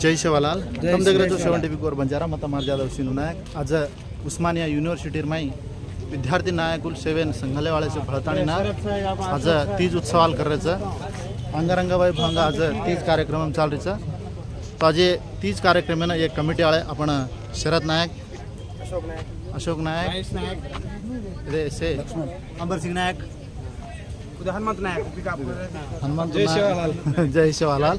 ಜೈ ಶಿವಲಾಲ್ ನಮ್ಮ దగ్గర seventy four Banjara मार మర్యాద ఉసిన్ नायक। आज उस्मानिया యూనివర్సిటీ माई विद्यार्थी नायकुल सेवेन संघालेवाड्याचे फळताणी ना आज तीज उत्सवाल करायचं अंगरंगाबाई भांग आज तीज कार्यक्रम चालायचं तर आज तीज कार्यक्रमेनं एक कमिटी आले आपण शरद नायक अशोक नायक। अशोक नायक अमर नायक। उद्या हनुमंत नायक हनुमंत जय नायक. जय शिवालाल।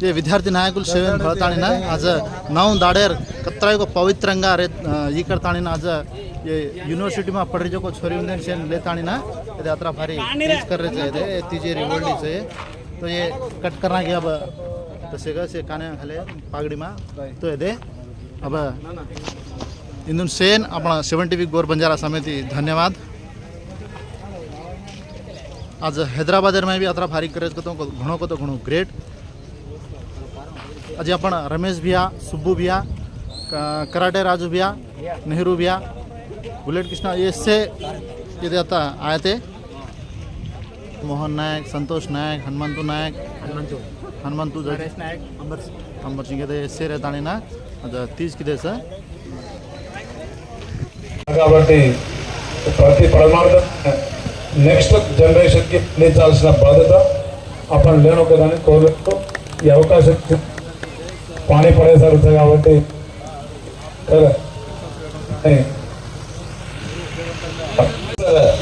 जे विद्यार्थी नायकुल सेवन भळताणीना आज नऊ दाडेर कत्राय को पवित्रंगा रे ई करताणीना आज ये यूनिवर्सिटी में पढ़ जो को छोरी उंदन सेन लेताणीना ये यात्रा भारी तीज कर रहे थे तीजे रिवोल्डी से। तो ये कट करना गया अब तसे का से काने खाले पागड़ी में तो ये दे अब इंदुन सेन अपना सेवन्टी वीक गोर बंजारा समिति धन्यवाद। आज हैदराबाद में भी अतरा भारी करे तो घणो को तो घणो ग्रेट आज आप रमेश भैया सुब्बू भैया कराटे राजू भैया नेहरू भैया बुलेट कृष्णा ये से ये तो देता आए थे। मोहन नायक संतोष नायक हनुमंतु नायक हनुमंतु। हनुमंतु नायक अंबर सिंह। अंबर सिंह कहते तो रहता नहीं ना। अच्छा तीज किधे सर కాబట్టి ప్రతి నెక్స్ట్ జనరేషన్కి నేర్చాల్సిన బాధ్యత అప్పుడు లేను ఒకదాన్ని కోరుతూ ఈ అవకాశం పానీ పడేసారు జరుగుతుంది కాబట్టి కదా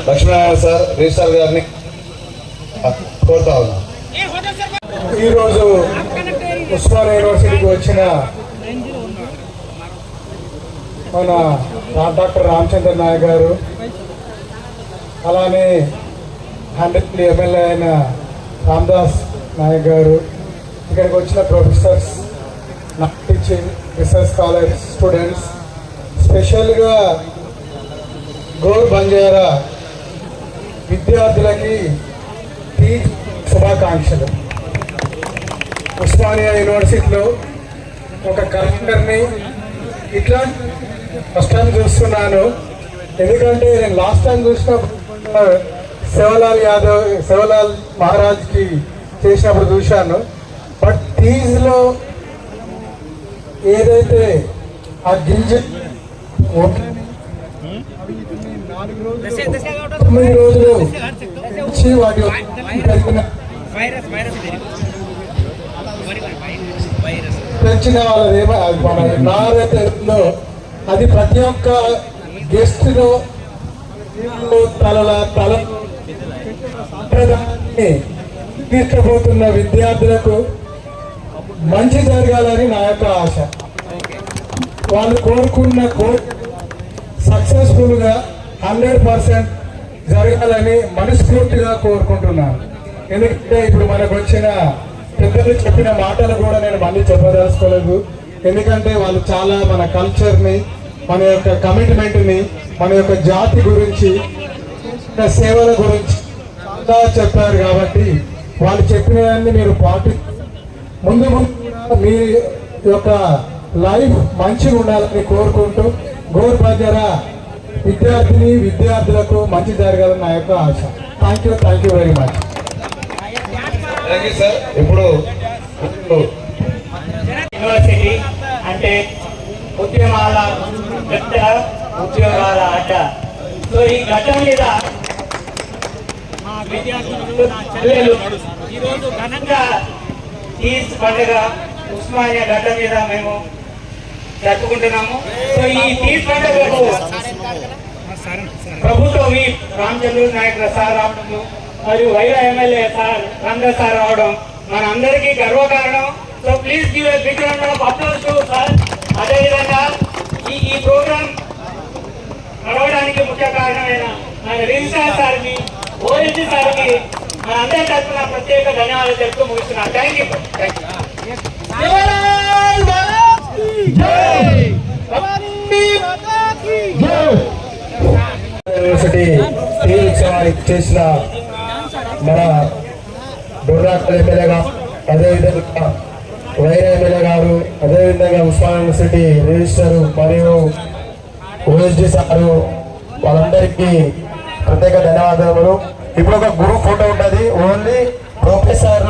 లక్ష్మీనారాయణ సార్ రిజిస్టార్ గారిని కోరుతా ఉన్నాం. ఈరోజు ఉస్మానియా యూనివర్సిటీకి వచ్చిన మన డాక్టర్ రామచంద్ర నాయక్ గారు అలానే హండ్రెడ్ ఎమ్మెల్యే అయిన రామ్దాస్ నాయక్ గారు ఇక్కడికి వచ్చిన professors teaching research college students స్పెషల్గా గోర్ బంజారా విద్యార్థులకి టీచ్ శుభాకాంక్షలు. ఉస్మానియా యూనివర్సిటీలో ఒక కలెక్టర్ని ఇట్లా ఫస్ట్ టైం చూస్తున్నాను. ఎందుకంటే నేను లాస్ట్ టైం చూసినప్పుడు శివలాల్ యాదవ్ శివలాల్ మహారాజ్కి చేసినప్పుడు చూశాను. బట్ టీజ్లో ఏదైతే ఆ గింజ తొమ్మిది రోజులు ఇచ్చి వాటి పెంచిన వాళ్ళదేమో అది మన అది ప్రతి ఒక్క గెస్ట్లో తలల తల సాంప్రదాయాన్ని తీసుకుపోతున్న విద్యార్థులకు మంచి జరగాలని నా యొక్క ఆశ. వాళ్ళు కోరుకున్న కోర్ సక్సెస్ఫుల్గా హండ్రెడ్ పర్సెంట్ జరగాలని మనస్ఫూర్తిగా కోరుకుంటున్నాను. ఎందుకంటే ఇప్పుడు మనకు వచ్చిన పెద్దలు చెప్పిన మాటలు కూడా నేను మళ్ళీ చెప్పదలుచుకోలేదు. ఎందుకంటే వాళ్ళు చాలా మన కల్చర్ని మన యొక్క కమిట్మెంట్ని మన యొక్క జాతి గురించి సేవల గురించి చాలా చెప్పారు కాబట్టి వాళ్ళు చెప్పినవన్నీ మీరు పాటి ముందు ముందు కూడా మీ యొక్క లైఫ్ మంచిగా ఉండాలని కోరుకుంటూ గోర్ బజారా విద్యార్థిని విద్యార్థులకు మంచి జరగాలని నా యొక్క ఆశ. Thank you thank you very much ఇప్పుడు యూనివర్సిటీ అంటే ఉద్యమాల గడ్డ ఉద్యోగాల అడ్డ. సో ఈ గడ్డ మీద మా ఈరోజు ఘనంగా తీజ్ పండుగ ఉస్మానియా గడ్డ మీద మేము జరుపుకుంటున్నాము. సో ఈ తీజ్ పండుగకు ప్రభుత్వం ఈ రామచంద్ర నాయకుల సార్ రావడము మరియు Wyra MLA sir Ranga sir రావడం మన అందరికీ గర్వకారణం. So please give a big round of applause to sir. అదేవిధంగా ఈ ఈ ప్రోగ్రామ్ నడవడానికి ముఖ్య కారణమైన మన రిజిస్ట్రార్ సార్కి ఓఎల్జీ సార్కి మన అందరి తరఫున ప్రత్యేక ధన్యవాదాలు తెలుపుతూ ముగిస్తున్నాను థ్యాంక్ యూ యూనివర్సిటీ టీ ఉత్సవానికి చేసిన మన బుర్రాకల్ ఎమ్మెల్యే గారు అదేవిధంగా వైరా ఎమ్మెల్యే గారు అదేవిధంగా ఉస్మాన్ యూనివర్సిటీ రిజిస్టర్ మరియు ఓఎస్డి సారు వాళ్ళందరికీ ప్రత్యేక ధన్యవాదాలు ఇప్పుడు ఒక గురు ఫోటో ఉంటుంది. ఓన్లీ ప్రొఫెసర్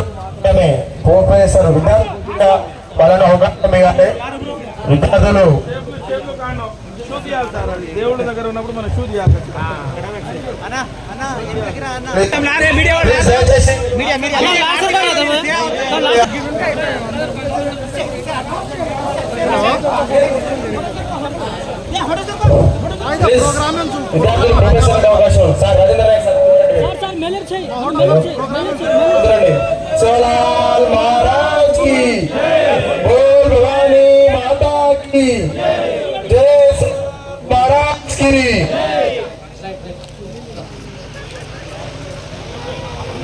ప్రొఫెసర్ విద్యార్థి వాళ్ళని అవగాహన కానీ విద్యార్థులు. దేవుడి దగ్గర ఉన్నప్పుడు మనం షూ దయచేసి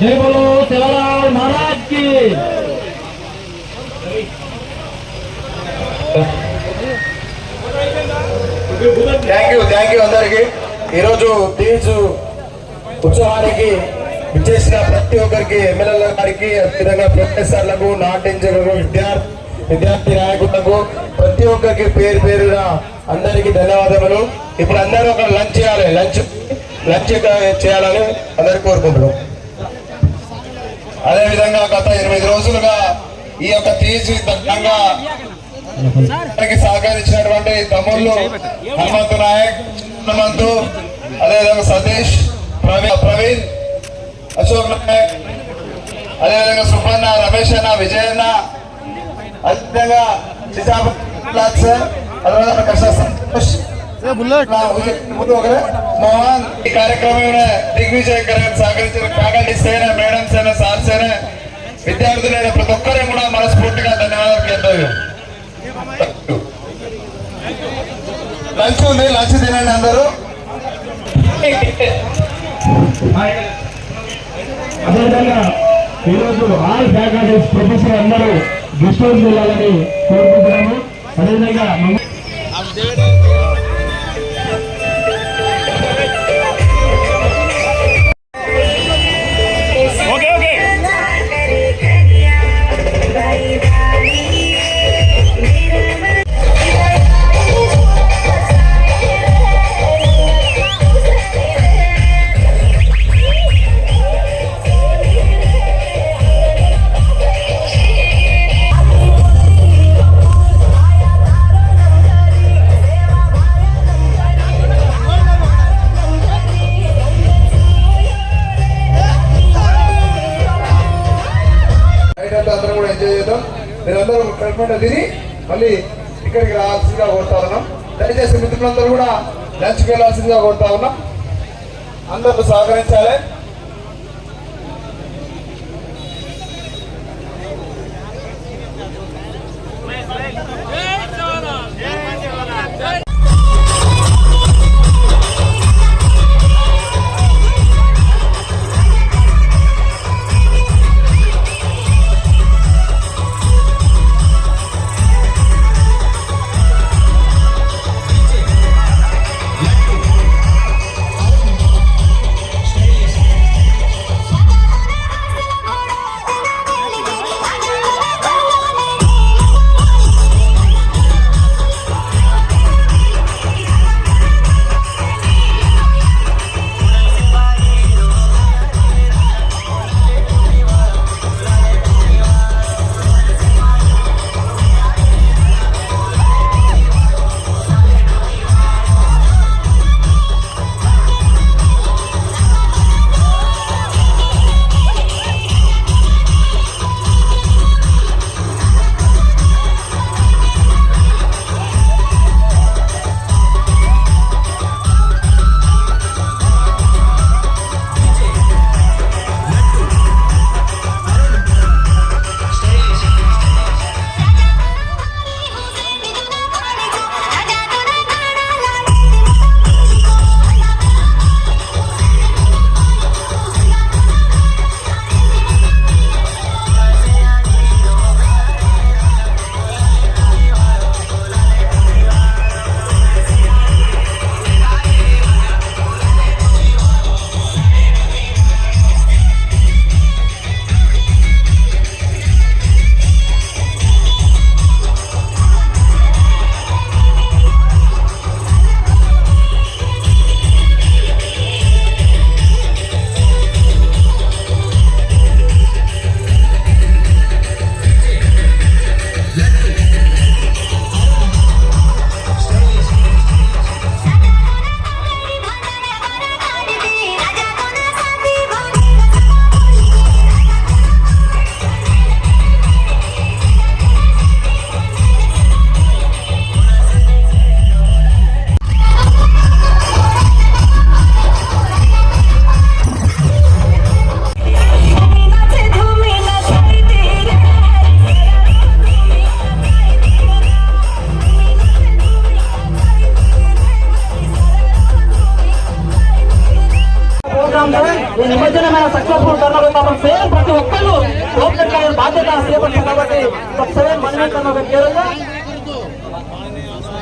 जय बोलो सेवालाल महाराज की। థ్యాంక్ యూ థ్యాంక్ యూ అందరికి. ఈరోజు తీర్చు ఉత్సవానికి విచ్చేసిన ప్రతి ఒక్కరికి ఎమ్మెల్యేల గారికి అదేవిధంగా ప్రొఫెసర్లకు నాటించలకు విద్యార్థి విద్యార్థి నాయకులకు ప్రతి ఒక్కరికి పేరు పేరున అందరికీ ధన్యవాదములు. ఇప్పుడు అందరూ ఒక లంచ్ చేయాలి లంచ్ లంచ్ చేయాలని అందరు కోరుకుంటున్నాం. అదేవిధంగా గత ఎనిమిది రోజులుగా ఈ యొక్క తీర్చి దగ్గంగా సహకరించినటువంటి తమ్ముళ్ళు హనుమంతు నాయక్ హనుమంతు అదేవిధంగా సతీష్ ప్రవీణ్ ప్రవీణ్ అశోక్ నాయక్ అదేవిధంగా సుబ్బన్న రమేష్ అన్న విజయ్ అన్న అదేవిధంగా చిచాపతి సార్ అదేవిధంగా కృష్ణ సంతోష్. మోహన్ ఈ కార్యక్రమం దిగ్విజయకరంగా సహకరించిన ఫ్యాకల్టీ సేన మేడం సేన సార్ సేన విద్యార్థులైన ప్రతి ఒక్కరే కూడా మనస్ఫూర్తిగా ధన్యవాదాలు కర్తవ్యం లంచ్ ఉంది లంచ్ తినండి అందరూ. అదేవిధంగా ఈరోజు ఆల్ ఫ్యాకల్టీస్ ప్రొఫెసర్ అందరూ గెస్ట్ హౌస్ వెళ్ళాలని కోరుకుంటున్నాము. అదేవిధంగా ఎంజాయ్ చేద్దాం మీరందరూ కడుపుంట తిని మళ్ళీ ఇక్కడికి రావాల్సిందిగా కోరుతా ఉన్నాం. దయచేసి మిత్రులందరూ కూడా లంచ్కి వెళ్ళాల్సిందిగా కోరుతా ఉన్నాం. అందరూ సహకరించాలి.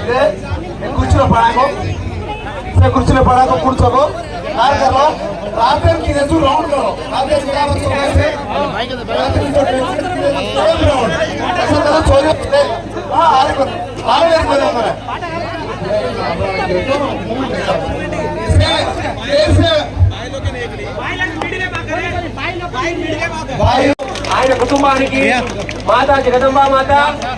ಇದೆ ಕುರ್ಚಿನ ಪಡಾಕೋ ಸರ್ ಕುರ್ಚಿನ ಪಡಾಕೋ ಕುರ್ಚೋಕೋ ಯಾರು ಕರೋ ರಾತ್ರಿ ಕಿದೆಸು ರೌಂಡ್ ಕರೋ ರಾತ್ರಿ ಸಿಗಾವ ಸೋಮೈಸೆ ರಾತ್ರಿ ಸೋ ರೌಂಡ್ ರೌಂಡ್ ऐसा करो चोरी होते हां आ रहे आ रहे कर रहा है ऐसे ऐसे ఆయన కుటుంబానికి మాతా జగదంబ మాత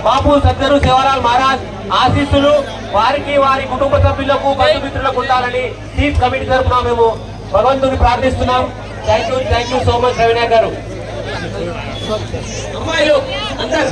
బాపు సద్దరు శివరాల్ మహారాజ్ ఆశీస్సులు. వారికి వారి కుటుంబ సభ్యులకు బంధుమిత్రులకు ఉండాలని చీఫ్ కమిటీ తరఫున మేము భగవంతుని ప్రార్థిస్తున్నాం. Thank you thank you so much Raveena గారు. అమ్మాయిలు అందరు.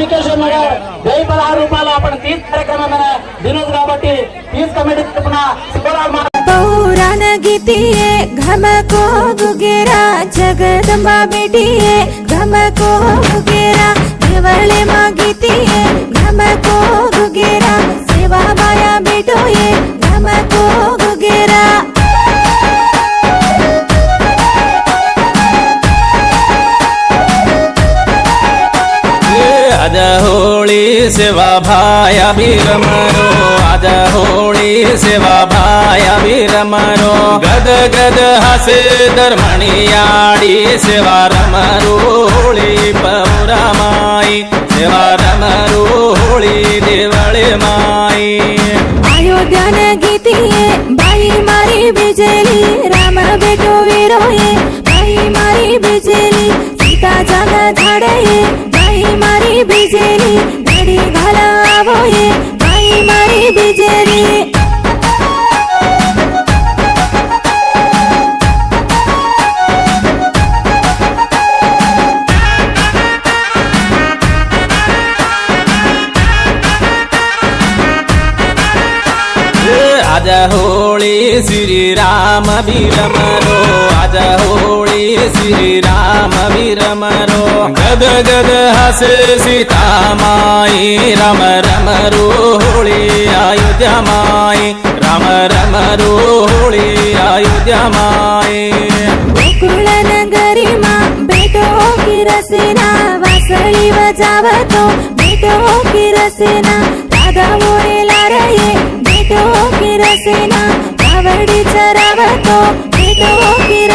మాణికేశ్వర నగర్ వెయ్యి పదహారు రూపాయలు అప్పటి తీర్చ కార్యక్రమమైన దినోజు కాబట్టి తీర్చ కమిటీ తరఫున శివరావు ಪೌರಾಣಗೀತಿಯೇ ಘಮಕೋ ಗುಗೇರ ಜಗದಂಬ ಬಿಟಿಯೇ ಘಮಕೋ ಗುಗೇರ आजा होली सेवा भाया वीर मरो, आजा होली सेवा भाया वीर मरो। गद गद हसे धर्मणियाड़ी सेवा रमरो होली पौरा माई, सेवा रमरो होली देवळे माई। अयोध्यान गीतिये बाई मारी बिजली, राम बेटो वीरोये बाई मारी बिजली, सीता जाना झाडे మరి బిజేరి గడి భలావోయే మై మరి బిజేరి आज होळी श्री राम वीरमरो आज होळी श्री राम वीरमरो गद गद हसे सीता माई राम राम रोळी अयोध्या माई राम राम रोळी अयोध्या माई। गोकुळ नगरी मा भेटो की रसिना वासळी वजावतो भेटो की दादा मोरेला रये भेटो की आवडी चरावतो भेटो की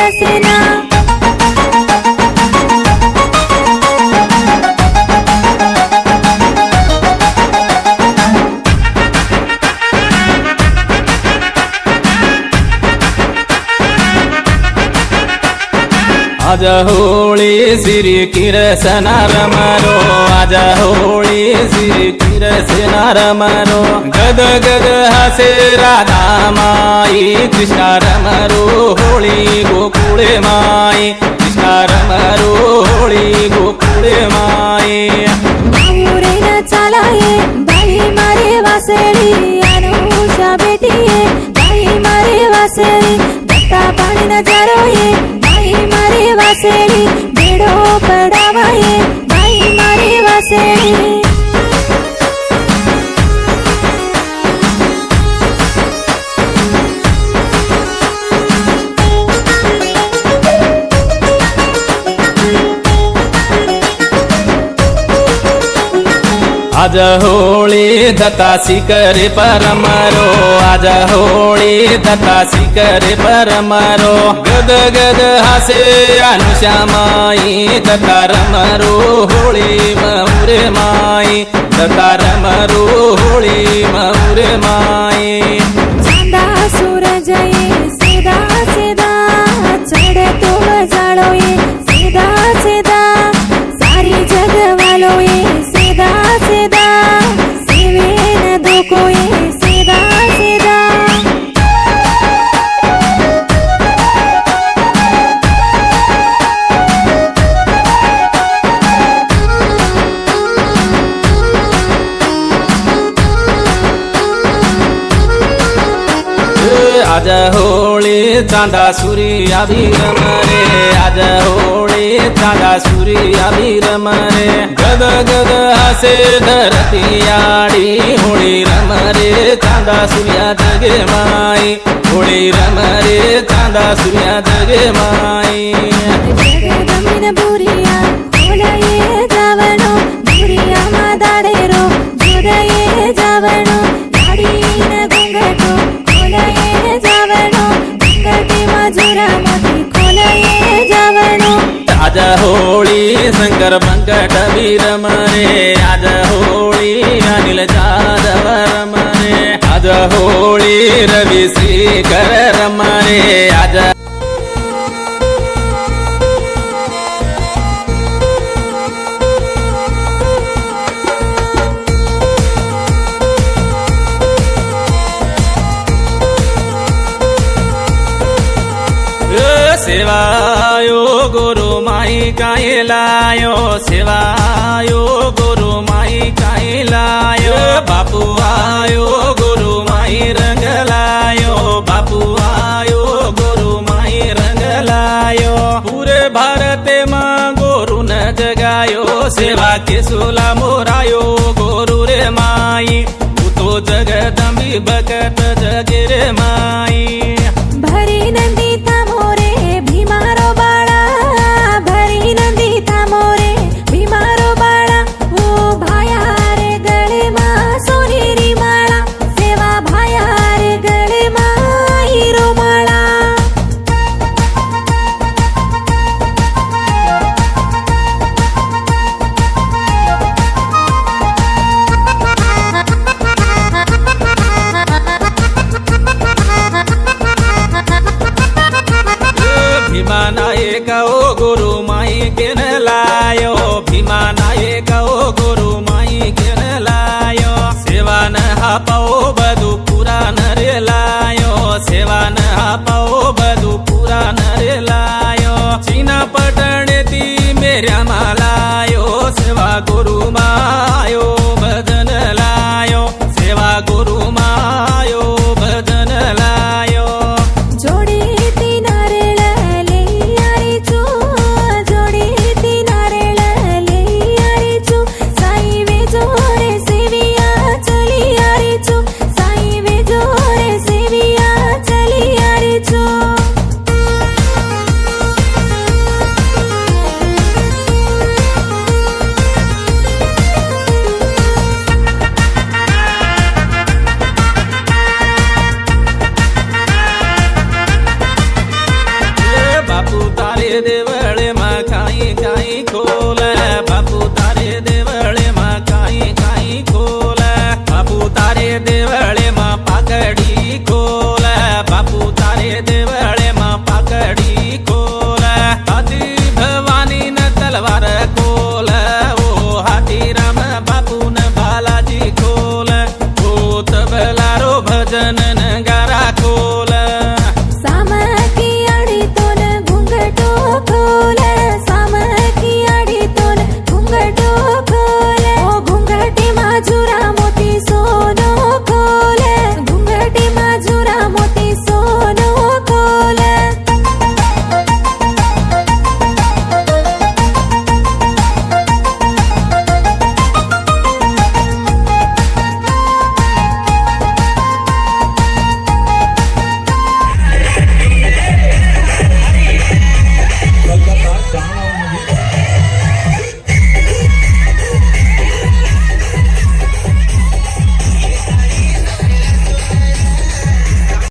आज होळी श्री किरसनार मारो. आज होळी श्री किरसनार मारो. गद गद हसे राधा माई कृष्णा मारो होळी गोकुळे माई. कृष्णा मारो होळी गोकुळे माई. मारे वासळी. अनुषा बेटी बाई मारे वासळी. કા પાણી નજારો હે ભાઈ મારી વાસેડી ભેડો પડાવાય ભાઈ મારી વાસેડી આજ હોળી દત્તા શિકર પરમરો આજ હોળી દત્તા શિકર પરમરો ગદ ગદ હાસે અનુશ્યામાઈ દત્તા રમરો હોળી મૌરે માઈ. દત્તા રમરો હોળી મૌરે માઈ. ચાંદા સૂરજ સીધા સીધા, ચડે તો જાળો સીધા સીધા. સારી જગવાલો એ सीधा सीधा सीवेन दुको ये सीधा सीधा आज होली चांदा सूरी अभी रे आज होली ಹಸೆ ತಾರಾ ಸೂರ್ಯ ವೀರ ಮರೆ ಗದ ಗದ ಹಸೆ ಧರತಿಯಾಡಿ ಹುಳಿ ರಮರೆ ಕಾಂದ ಸೂರ್ಯ ತಗೆ ಮಾಯಿ. ಹುಳಿ ರಮರೆ ಕಾಂದ ಸೂರ್ಯ ತಗೆ ಮಾಯಿ. ಜಗದಮ್ಮಿನ આજ હોળી શંકર પંકટ વીર મને. આજ હોળી અનિલ જાદવ રમને. આજ હોળી રવિ શ્રી કર રમને. આજ કાંઈ લાયો સેવાયો ગુરુ માઈ કાંઈ લાયો. બાપુ આયો ગુરુ માઈ રંગ લાયો. બાપુ આયો ગુરુ માઈ રંગ લાયો. પૂરે ભારતે માં ગુરુ ન જગાયો. સેવા કે સુલા મોરાયો ગુરુ રે માઈ. તું તો જગદંબી ભગત જગે રે માઈ. രമല